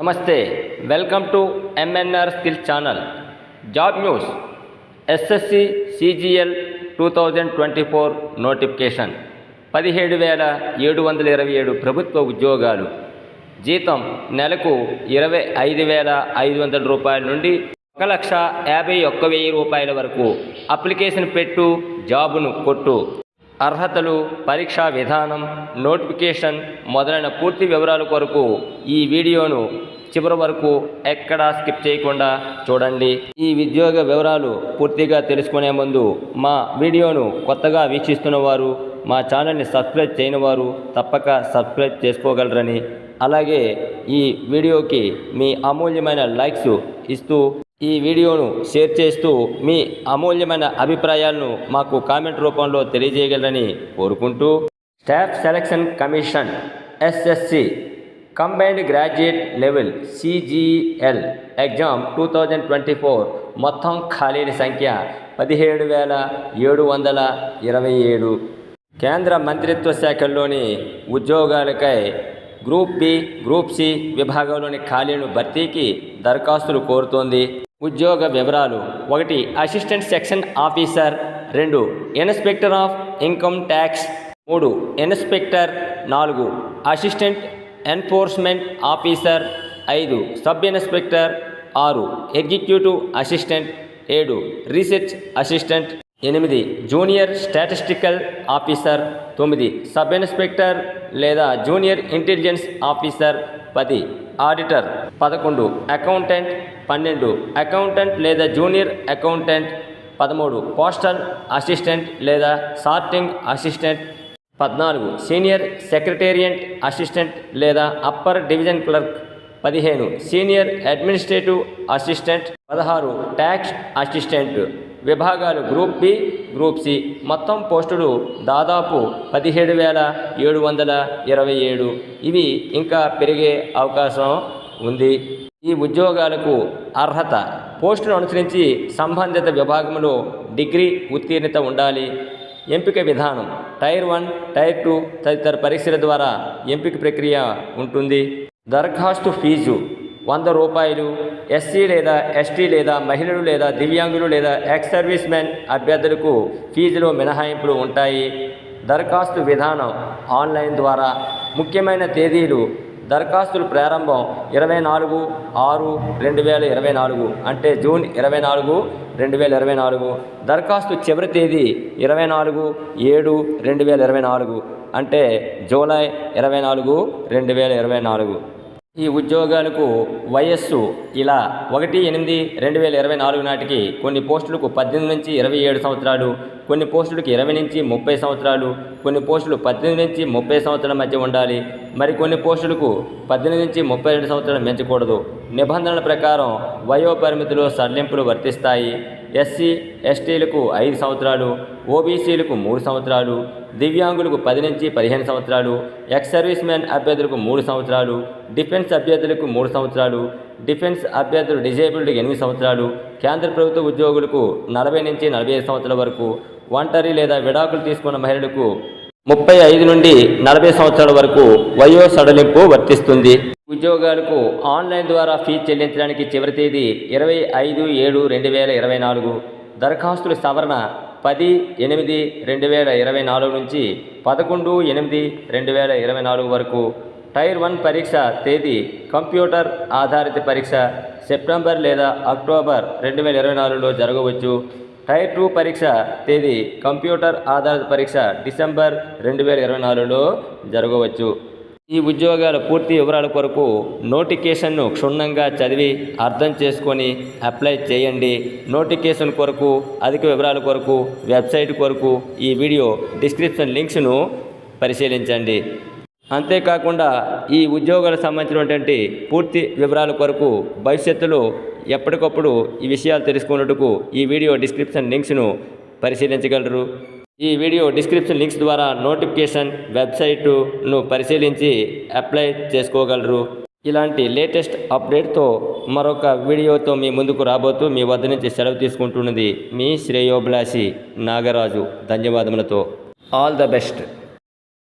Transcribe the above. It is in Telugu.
Namaste welcome to M N R skill channel job news S S C C G L two thousand twenty four notification పదిహేడు వేల ఏడు వందల ఇరవై ఏడు ప్రభుత్వ ఉద్యోగాలు. జీతం నెలకు ఇరవై ఐదు వేల ఐదు వందల రూపాయల నుండి ఒక లక్ష యాభై ఒక్క వెయ్యి రూపాయల వరకు. అప్లికేషన్ పెట్టు జాబును కొట్టు. అర్హతలు పరీక్షా విధానం నోటిఫికేషన్ మొదలైన పూర్తి వివరాల కొరకు ఈ వీడియోను చివరి వరకు ఎక్కడా స్కిప్ చేయకుండా చూడండి. ఈ ఉద్యోగ వివరాలు పూర్తిగా తెలుసుకునే ముందు మా వీడియోను కొత్తగా వీక్షిస్తున్న వారు మా ఛానల్ని సబ్స్క్రైబ్ చేయని వారు తప్పక సబ్స్క్రైబ్ చేసుకోగలరని. అలాగే ఈ వీడియోకి మీ అమూల్యమైన లైక్స్ ఇస్తూ ఈ వీడియోను షేర్ చేస్తూ మీ అమూల్యమైన అభిప్రాయాలను మాకు కామెంట్ రూపంలో తెలియజేయగలరని కోరుకుంటూ staff selection commission S S C combined graduate level C G L exam two thousand twenty four మొత్తం ఖాళీల సంఖ్య పదిహేడు వేల ఏడు వందల ఇరవై ఏడు. కేంద్ర మంత్రిత్వ శాఖల్లోని ఉద్యోగాలకై గ్రూప్ బి గ్రూప్ సి విభాగంలోని ఖాళీలను భర్తీకి దరఖాస్తులు కోరుతోంది. ఉద్యోగ వివరాలు. ఒకటి అసిస్టెంట్ సెక్షన్ ఆఫీసర్. రెండు ఇన్స్పెక్టర్ ఆఫ్ ఇన్కమ్ ట్యాక్స్. మూడు ఇన్స్పెక్టర్. నాలుగు అసిస్టెంట్ ఎన్ఫోర్స్మెంట్ ఆఫీసర్. ఐదు సబ్ ఇన్స్పెక్టర్. ఆరు ఎగ్జిక్యూటివ్ అసిస్టెంట్. ఏడు రీసెర్చ్ అసిస్టెంట్. ఎనిమిది జూనియర్ స్టాటిస్టికల్ ఆఫీసర్. తొమ్మిది సబ్ ఇన్స్పెక్టర్ లేదా జూనియర్ ఇంటెలిజెన్స్ ఆఫీసర్. పది ఆడిటర్. పదకొండు అకౌంటెంట్ పన్నెండు. అకౌంటెంట్ లేదా జూనియర్ అకౌంటెంట్ పదమూడు. పోస్టల్ అసిస్టెంట్ లేదా సార్టింగ్ అసిస్టెంట్ పద్నాలుగు. సీనియర్ సెక్రటేరియట్ అసిస్టెంట్ లేదా అప్పర్ డివిజన్ క్లర్క్ పదిహేను. సీనియర్ అడ్మినిస్ట్రేటివ్ అసిస్టెంట్ పదహారు. ట్యాక్స్ అసిస్టెంట్ విభాగాలు గ్రూప్ బి గ్రూప్ సి. మొత్తం పోస్టులు దాదాపు పదిహేడు వేల ఏడు వందల ఇరవై ఏడు. ఇవి ఇంకా పెరిగే అవకాశం ఉంది. ఈ ఉద్యోగాలకు అర్హత పోస్టును అనుసరించి సంబంధిత విభాగంలో డిగ్రీ ఉత్తీర్ణత ఉండాలి. ఎంపిక విధానం టైర్ వన్ టైర్ టూ తదితర పరీక్షల ద్వారా ఎంపిక ప్రక్రియ ఉంటుంది. దరఖాస్తు ఫీజు వంద రూపాయలు ఎస్సీ లేదా ఎస్టీ లేదా మహిళలు లేదా దివ్యాంగులు లేదా ఎక్స్ సర్వీస్ మెన్ అభ్యర్థులకు ఫీజులో మినహాయింపులు ఉంటాయి. దరఖాస్తు విధానం ఆన్లైన్ ద్వారా ముఖ్యమైన తేదీలు దరఖాస్తుల ప్రారంభం ఇరవై నాలుగు ఆరు రెండు వేల ఇరవై నాలుగు అంటే జూన్ ఇరవై నాలుగు రెండు వేల ఇరవై నాలుగు. దరఖాస్తు చివరి తేదీ ఇరవై నాలుగు ఏడు రెండు వేల ఇరవై నాలుగు అంటే జూలై ఇరవై నాలుగు రెండు వేల ఇరవై నాలుగు. ఈ ఉద్యోగాలకు వయస్సు ఇలా ఒకటి ఎనిమిది రెండు వేల ఇరవై నాలుగు నాటికి కొన్ని పోస్టులకు పద్దెనిమిది నుంచి ఇరవై ఏడు సంవత్సరాలు కొన్ని పోస్టులకు ఇరవై నుంచి ముప్పై సంవత్సరాలు కొన్ని పోస్టులు పద్దెనిమిది నుంచి ముప్పై సంవత్సరాల మధ్య ఉండాలి. మరి కొన్ని పోస్టులకు పద్దెనిమిది నుంచి ముప్పై రెండు సంవత్సరాలు మించకూడదు. నిబంధనల ప్రకారం వయో పరిమితులు సడలింపులు వర్తిస్తాయి. ఎస్సీ ఎస్టీలకు ఐదు సంవత్సరాలు ఓబీసీలకు మూడు సంవత్సరాలు దివ్యాంగులకు పది నుంచి పదిహేను సంవత్సరాలు ఎక్స్ సర్వీస్ మ్యాన్ అభ్యర్థులకు మూడు సంవత్సరాలు డిఫెన్స్ అభ్యర్థులకు మూడు సంవత్సరాలు డిఫెన్స్ అభ్యర్థులు డిజేబుల్డ్ ఎనిమిది సంవత్సరాలు కేంద్ర ప్రభుత్వ ఉద్యోగులకు నలభై నుంచి నలభై ఐదు సంవత్సరాల వరకు ఒంటరి లేదా విడాకులు తీసుకున్న మహిళలకు ముప్పై ఐదు నుండి నలభై సంవత్సరాల వరకు వయో సడలింపు వర్తిస్తుంది. ఉద్యోగాలకు ఆన్లైన్ ద్వారా ఫీజు చెల్లించడానికి చివరి తేదీ ఇరవై ఐదు ఏడు రెండు వేల ఇరవై నాలుగు. దరఖాస్తుల సవరణ పది ఎనిమిది రెండు వేల ఇరవై నాలుగు నుంచి పదకొండు ఎనిమిది రెండు వేల ఇరవై నాలుగు వరకు. టైర్ వన్ పరీక్ష తేదీ కంప్యూటర్ ఆధారిత పరీక్ష సెప్టెంబర్ లేదా అక్టోబర్ రెండు వేల ఇరవై నాలుగులో జరగవచ్చు. టైర్ టూ పరీక్ష తేదీ కంప్యూటర్ ఆధారిత పరీక్ష డిసెంబర్ రెండు వేల ఇరవై నాలుగులో జరగవచ్చు. ఈ ఉద్యోగాల పూర్తి వివరాల కొరకు నోటిఫికేషన్ను క్షుణ్ణంగా చదివి అర్థం చేసుకొని అప్లై చేయండి. నోటిఫికేషన్ కొరకు అధిక వివరాల కొరకు వెబ్సైట్ కొరకు ఈ వీడియో డిస్క్రిప్షన్ లింక్స్ను పరిశీలించండి. అంతేకాకుండా ఈ ఉద్యోగాలకు సంబంధించినటువంటి పూర్తి వివరాల కొరకు భవిష్యత్తులో ఎప్పటికప్పుడు ఈ విషయాలు తెలుసుకున్నట్టుకు ఈ వీడియో డిస్క్రిప్షన్ లింక్స్ను పరిశీలించగలరు. ఈ వీడియో డిస్క్రిప్షన్ లింక్స్ ద్వారా నోటిఫికేషన్ వెబ్సైటును పరిశీలించి అప్లై చేసుకోగలరు. ఇలాంటి లేటెస్ట్ అప్డేట్తో మరొక వీడియోతో మీ ముందుకు రాబోతూ మీ వద్ద నుంచి సెలవు తీసుకుంటున్నది మీ శ్రేయోభిలాషి నాగరాజు. ధన్యవాదములతో. All the best.